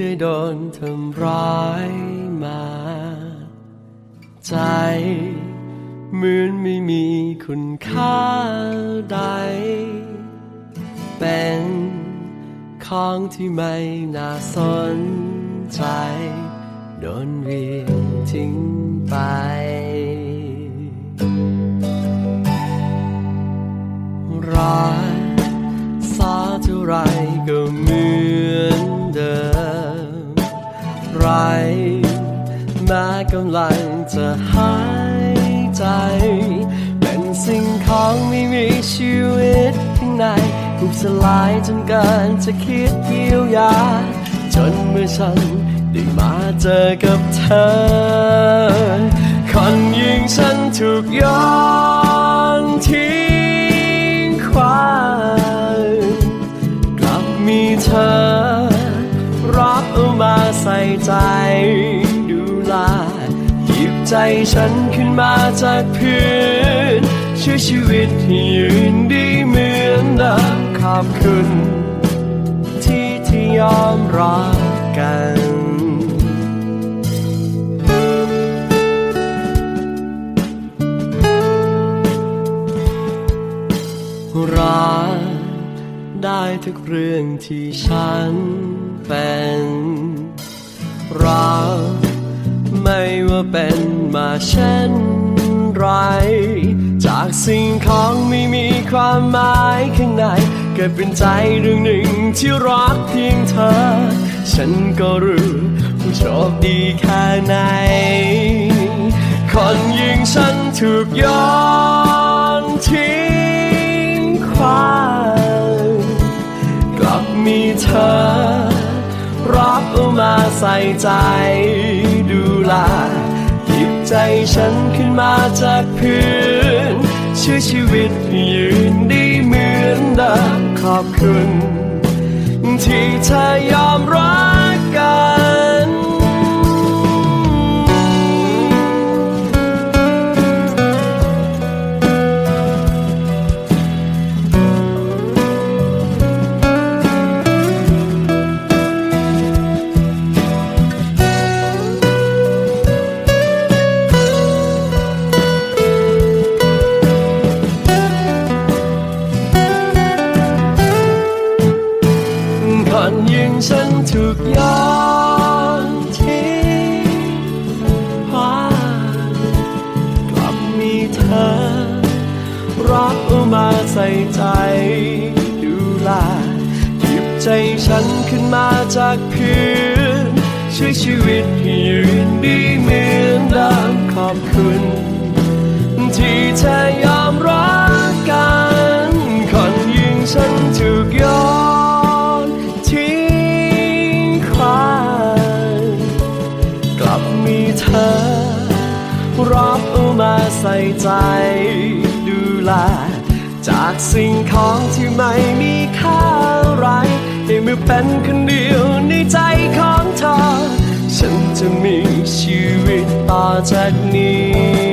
เคยโดนทำร้ายมา ใจ เหมือนไม่มีคุณค่าใด เป็นของที่ไม่น่าสนใจ โดนเวียงทิ้งไปรักสาเท่าไรก็เหมือน แม้กำลังจะหายใจ เป็นสิ่งของไม่มีชีวิตข้างในถูกสลายจนเกินจะคิดเยียวยา จนเมื่อฉันได้มาเจอกับเธอ คนยิงฉันถูกย้อนทิ้ง ใจดูแลหยิบใจฉันขึ้นมาจากพื้นช่วยชีวิตให้ยืนดีเหมือนเดิมขอบคุณที่ที่ยอมรักกันรักได้ทุกเรื่องที่ฉันเป็น รักไม่ว่าเป็นมาเช่นไร จากสิ่งของไม่มีความหมายข้างใน เกิดเป็นใจเรื่องหนึ่งที่รักเพียงเธอ ฉันก็รู้ว่าโชคดีแค่ไหน คนยิงฉันถูกย้อนทิ้งควางกลับมีเธอ รับอามา ใส่ใจดูแลหยิบใจฉันขึ้นมาจากพื้นช่วยชีวิตยืนได้เหมือนเดิมขอบคุณ ที่เธอยอม มีเธอรักเอามาใส่ใจดูแลหยิบใจฉันขึ้นมาจากพื้นช่วยชีวิตให้ยืนดีเหมือนเดิมขอบคุณ ที่เธอยอม กลับมีเธอ รับเอามาใส่ใจดูแลจากสิ่งของที่ไม่มีค่าไรให้มือเป็นคนเดียวในใจของเธอ ฉันจะมีชีวิตต่อจากนี้